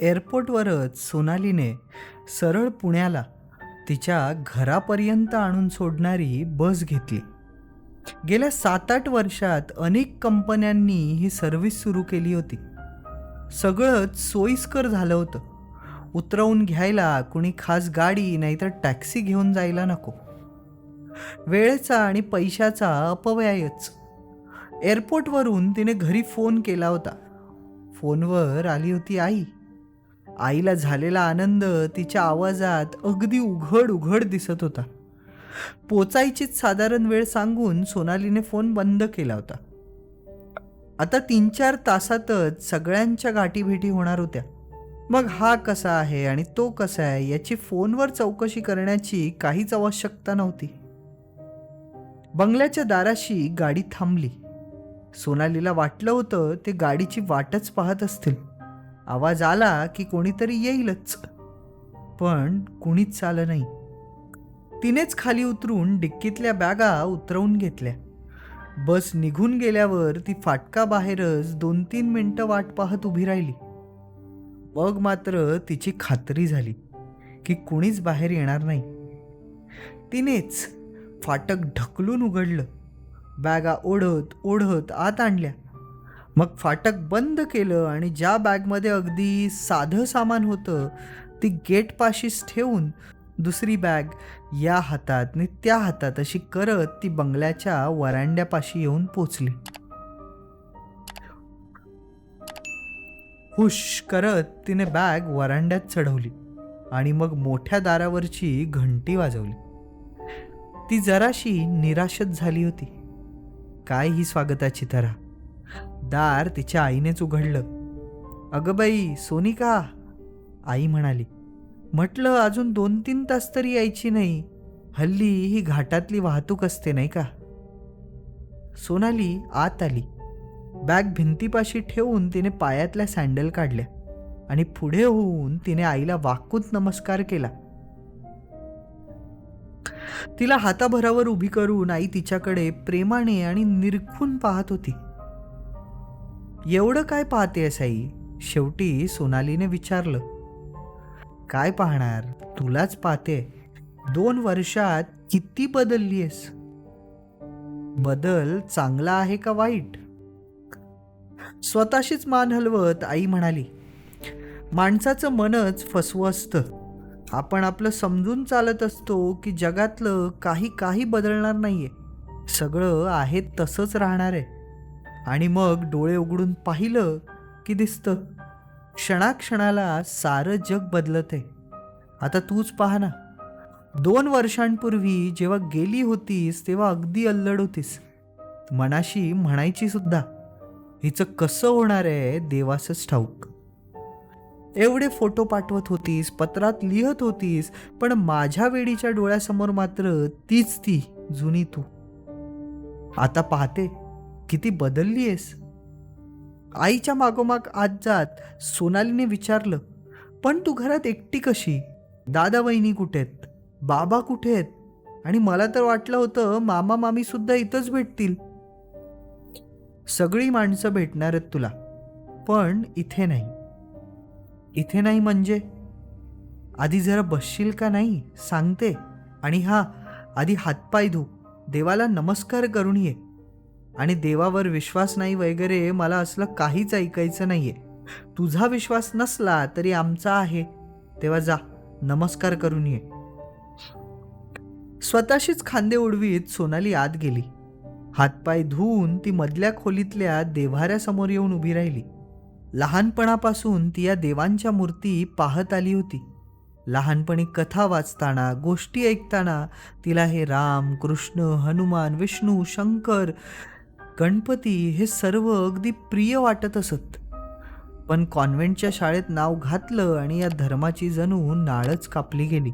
एअरपोर्टवरच सोनालीने सरळ पुण्याला तिच्या घरापर्यंत आणून सोडणारी बस घेतली. गेल्या सात आठ वर्षात अनेक कंपन्यांनी ही सर्व्हिस सुरू केली होती. सगळंच सोयीस्कर झालं होतं. उतरवून घ्यायला कुणी खास गाडी नाहीतर टॅक्सी घेऊन जायला नको. वेळेचा आणि पैशाचा अपव्ययच. एअरपोर्टवरून तिने घरी फोन केला होता. फोनवर आली होती आई. आईला झालेला आनंद तिच्या आवाजात अगदी उघड उघड दिसत होता. पोचायचीच साधारण वेळ सांगून सोनालीने फोन बंद केला होता. आता तीन चार तासातच सगळ्यांच्या गाठीभेटी होणार होत्या. मग हा कसा आहे आणि तो कसा आहे याची फोनवर चौकशी करण्याची काहीच आवश्यकता नव्हती. बंगल्याच्या दाराशी गाडी थांबली. सोनालीला वाटलं होतं ते गाडीची वाटच पाहत असतील. आवाज आला की कोणीतरी येईलच. पण कुणीच आलं नाही. तिनेच खाली उतरून डिक्कीतल्या बॅगा उतरवून घेतल्या. बस निघून गेल्यावर ती फाटका बाहेरच दोन तीन मिनटं वाट पाहत उभी राहिली. मग मात्र तिची खात्री झाली की कुणीच बाहेर येणार नाही. तिनेच फाटक ढकलून उघडलं. बॅगा ओढत ओढत आत आणल्या. मग फाटक बंद केलं आणि ज्या बॅगमध्ये अगदी साधं सामान होतं ती गेटपाशीच ठेवून दुसरी बॅग या हातात आणि त्या हातात अशी करत ती बंगल्याच्या वरांड्यापाशी येऊन पोचली. हुश करत तिने बॅग वरांड्यात चढवली आणि मग मोठ्या दारावरची घंटी वाजवली. ती जराशी निराशच झाली होती. काय ही स्वागताची तऱ्हा दार तिच्या आईनेच उघडलं. अगं बाई सोनिका आई म्हणाली. म्हटलं अजून दोन तीन तास तरी यायची नाही. हल्ली ही घाटातली वाहतूक असते नाही का? सोनाली आत आली. बॅग भिंतीपाशी ठेवून तिने पायातल्या सँडल काढल्या आणि पुढे होऊन तिने आईला वाकूत नमस्कार केला. तिला हाताभरावर उभी करून आई तिच्याकडे प्रेमाने आणि निरखून पाहत होती. एवढं काय पाहतेस आई शेवटी सोनालीने विचारलं. काय पाहणार? तुलाच पाहते दोन वर्षात किती बदललीयस? बदल चांगला आहे का वाईट? स्वतःशीच मान हलवत आई म्हणाली माणसाचं मनच फसवं असतं. आपण आपलं समजून चालत असतो की जगातलं काही काही बदलणार नाहीये. सगळं आहे तसंच राहणार आहे. आणि मग डोळे उघडून पाहिलं की दिसतं. क्षणाक्षणाला सारं जग बदलत आहे आता तूच पहा ना. दोन वर्षांपूर्वी जेव्हा गेली होतीस तेव्हा अगदी अल्लड होतीस. मनाशी म्हणायची सुद्धा. हिचं कसं होणार आहे देवासच ठाऊक. एवढे फोटो पाठवत होतीस पत्रात लिहत होतीस पण माझ्या वेडीच्या डोळ्यासमोर मात्र तीच ती जुनी तू. आता पाहते. किती बदलली आहेस? आईच्या मागोमाग आज जात सोनालीने विचारलं पण तू घरात एकटी कशी? दादा वहिनी कुठे आहेत? बाबा कुठे आहेत? आणि मला तर वाटलं होतं मामा मामी सुद्धा इथंच भेटतील. सगळी माणसं भेटणार आहेत तुला पण इथे नाही. इथे नाही म्हणजे? आधी जरा बसशील का नाही? सांगते. आणि हा आधी हातपाय धू. देवाला नमस्कार करून ये. आणि देवावर विश्वास नाही वगैरे मला असलं काहीच ऐकायचं नाही आहे तुझा विश्वास नसला तरी आमचा आहे. तेव्हा जा नमस्कार करून ये. स्वतःशीच खांदे उडवीत सोनाली आत गेली. हातपाय धुवून ती मधल्या खोलीतल्या देव्हाऱ्यासमोर येऊन उभी राहिली. लहानपणापासून ती या देवांच्या मूर्ती पाहत आली होती. लहानपणी कथा वाचताना गोष्टी ऐकताना तिला हे राम कृष्ण हनुमान विष्णू शंकर गणपती हे सर्व अगदी प्रिय वाटत असत. पण कॉन्व्हेंटच्या शाळेत नाव घातलं आणि या धर्माची जणू नाळच कापली गेली.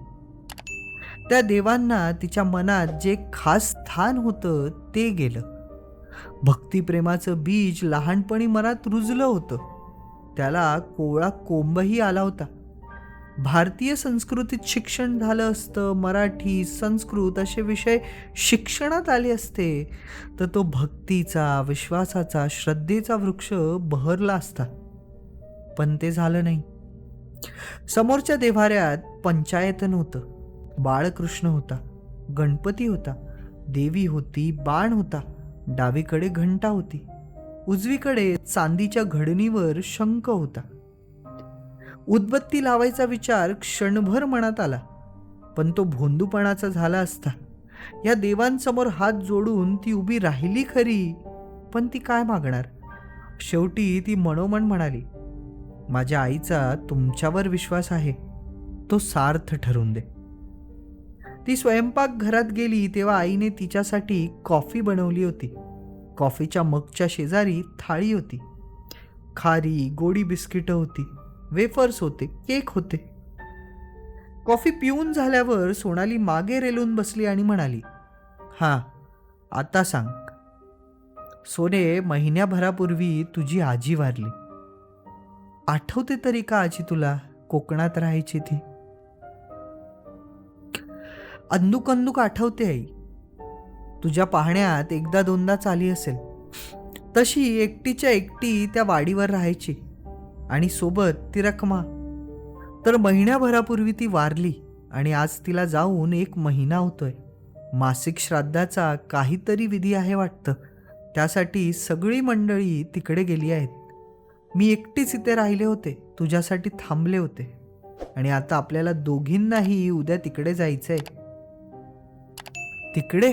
त्या देवांना तिच्या मनात जे खास स्थान होतं ते गेलं. भक्तिप्रेमाचं बीज लहानपणी मनात रुजलं होतं. त्याला कोवळा कोंबही आला होता. भारतीय संस्कृतीत शिक्षण झालं असतं मराठी संस्कृत असे विषय शिक्षणात आले असते तर तो भक्तीचा विश्वासाचा श्रद्धेचा वृक्ष बहरला असता. पण ते झालं नाही. समोरच्या देवाऱ्यात पंचायतन होतं. बाळकृष्ण होता गणपती होता देवी होती बाण होता डावीकडे घंटा होती. उजवीकडे चांदीच्या घडणीवर शंख होता. उदबत्ती लावायचा विचार क्षणभर मनात आला. पण तो भोंदूपणाचा झाला असता. या देवांसमोर हात जोडून ती उभी राहिली खरी पण ती काय मागणार? शेवटी ती मनोमन म्हणाली माझ्या आईचा तुमच्यावर विश्वास आहे. तो सार्थ ठरून दे. ती स्वयंपाक घरात गेली तेव्हा आईने तिच्यासाठी कॉफी बनवली होती. कॉफीच्या मगच्या शेजारी थाळी होती. खारी गोडी बिस्किटं होती. वेफर्स होते केक होते. कॉफी पिऊन झाल्यावर सोनाली मागे रेलून बसली आणि म्हणाली हां आता सांग. सोने महिन्याभरापूर्वी तुझी आजी वारली. आठवते तरी का आजी तुला? कोकणात राहायची ती. अंदुक अंदुक आठवते आई. तुझ्या पाहण्यात एकदा दोनदा चाली असेल. तशी एकटीच्या एकटी त्या वाडीवर राहायची. आणि सोबत ती रकमा. तर महिन्याभरापूर्वी ती वारली आणि आज तिला जाऊन एक महिना होतोय. मासिक श्राद्धाचा काहीतरी विधी आहे वाटतं. त्यासाठी सगळी मंडळी तिकडे गेली आहेत. मी एकटीच इथे राहिले होते. तुझ्यासाठी थांबले होते. आणि आता आपल्याला दोघींनाही उद्या तिकडे जायचंय. तिकडे?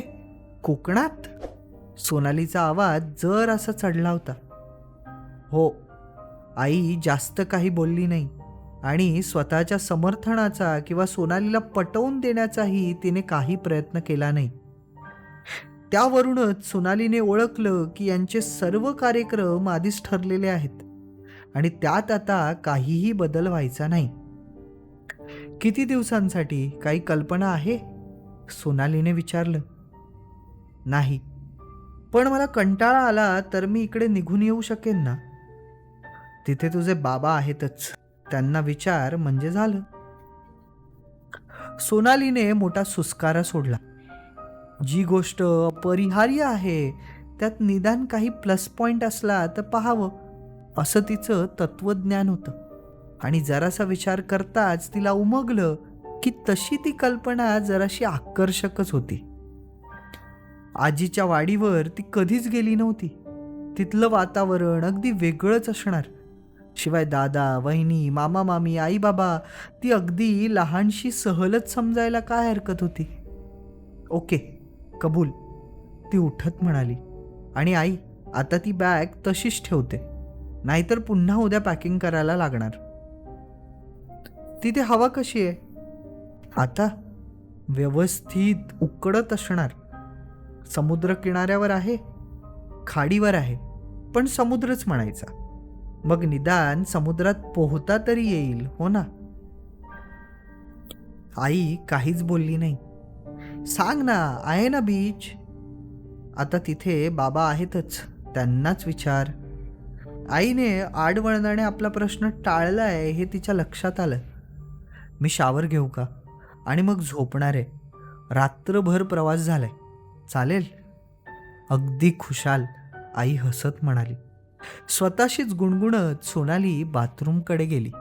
कोकणात? सोनालीचा आवाज जर असा चढला होता. हो आई जास्त काही बोलली नाही आणि स्वतःच्या समर्थनाचा किंवा सोनालीला पटवून देण्याचाही तिने काही प्रयत्न केला नाही. त्यावरूनच सोनालीने ओळखलं की यांचे सर्व कार्यक्रम आधीच ठरलेले आहेत आणि त्यात आता काहीही बदल व्हायचा नाही. किती दिवसांसाठी काही कल्पना आहे? सोनालीने विचारलं. नाही. पण मला कंटाळा आला तर मी इकडे निघून येऊ शकेन ना? तिथे तुझे बाबा आहेतच. त्यांना विचार म्हणजे झालं. सोनालीने मोठा सुस्कारा सोडला. जी गोष्ट अपरिहार्य आहे त्यात निदान काही प्लस पॉइंट असला तर पाहावं असं तिचं तत्वज्ञान होतं. आणि जरासा विचार करताच तिला उमगलं की तशी ती कल्पना जराशी आकर्षकच होती. आजीच्या वाडीवर ती कधीच गेली नव्हती. तिथलं वातावरण अगदी वेगळंच असणार. शिवाय दादा वहिनी मामा मामी आई बाबा ती अगदी लहानशी सहलच समजायला काय हरकत होती? ओके कबूल. ती उठत म्हणाली आणि आई आता ती बॅग तशीच ठेवते. नाहीतर पुन्हा उद्या पॅकिंग करायला लागणार. तिथे हवा कशी आहे? आता व्यवस्थित उकडत असणार. समुद्र किनाऱ्यावर आहे खाडीवर आहे पण समुद्रच म्हणायचा. मग निदान समुद्रात पोहता तरी येईल हो ना? आई काहीच बोलली नाही. सांग ना आहे ना बीच? आता तिथे बाबा आहेतच त्यांनाच विचार. आईने आडवळणाने आपला प्रश्न टाळला आहे हे तिच्या लक्षात आलं. मी शावर घेऊ का? आणि मग झोपणार आहे. रात्रभर प्रवास झालाय. चालेल? अगदी खुशाल आई हसत म्हणाली. स्वतःशीच गुणगुणत सोनाली बाथरूमकडे गेली.